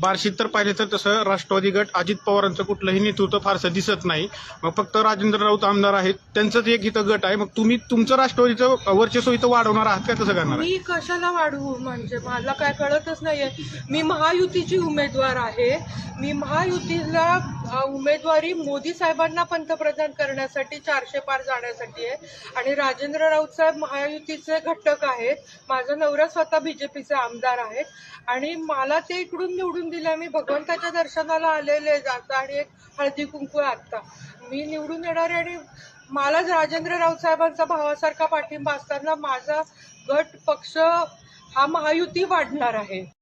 बार्शीत तर पाहिजे तर तसं राष्ट्रवादी गट अजित पवारांचं कुठलंही नेतृत्व फारसं दिसत नाही. मग फक्त राजेंद्र राऊत आमदार आहेत. त्यांचंच एक इथं गट आहे. मग तुम्ही तुमचं राष्ट्रवादीचं वर्चस्व इथं वाढवणार आहात का? कसं करणार? मी कशाला वाढवू? म्हणजे मला काय कळतच नाहीये. मी महायुतीची उमेदवार आहे. मी महायुतीला उमेदवारी मोदी साहेबांना पंतप्रधान करण्यासाठी चारशे पार जाण्यासाठी आहे. आणि राजेंद्र राऊत साहेब महायुतीचे घटक आहेत. माझा नवरा स्वतः बीजेपीचे आमदार आहेत. आणि मला ते इकडून निवडून दिलं मी भगवंताच्या दर्शनाला आलेले जात आणि एक हळदी कुंकू आत्ता. मी निवडून येणार आहे आणि मला राजेंद्र राऊत साहेबांचा भावासारखा पाठिंबा असताना माझा गट पक्ष हा महायुती वाढणार आहे.